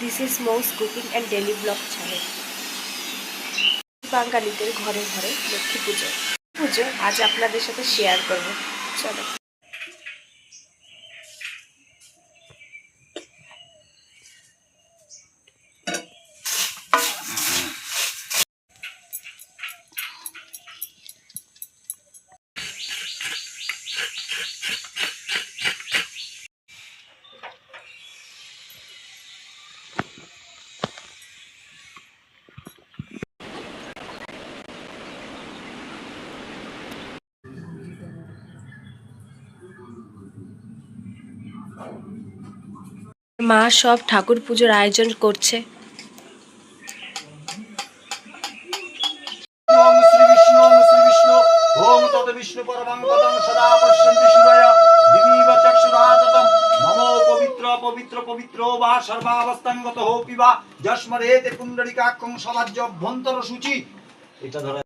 This is মৌস cooking and daily blog channel বাঙালিদের ঘরে ঘরে লক্ষ্মী পুজো। পুজো আজ আপনাদের সাথে শেয়ার করব। চলো। মা সব ঠাকুর পুজোর আয়োজন করছে। পবিত্র পবিত্র বা সর্বাবস্থাঙ্গত হো পিবা যস্মরেতে সমাজ্য অভ্যন্তর সূচি। এটা ধরে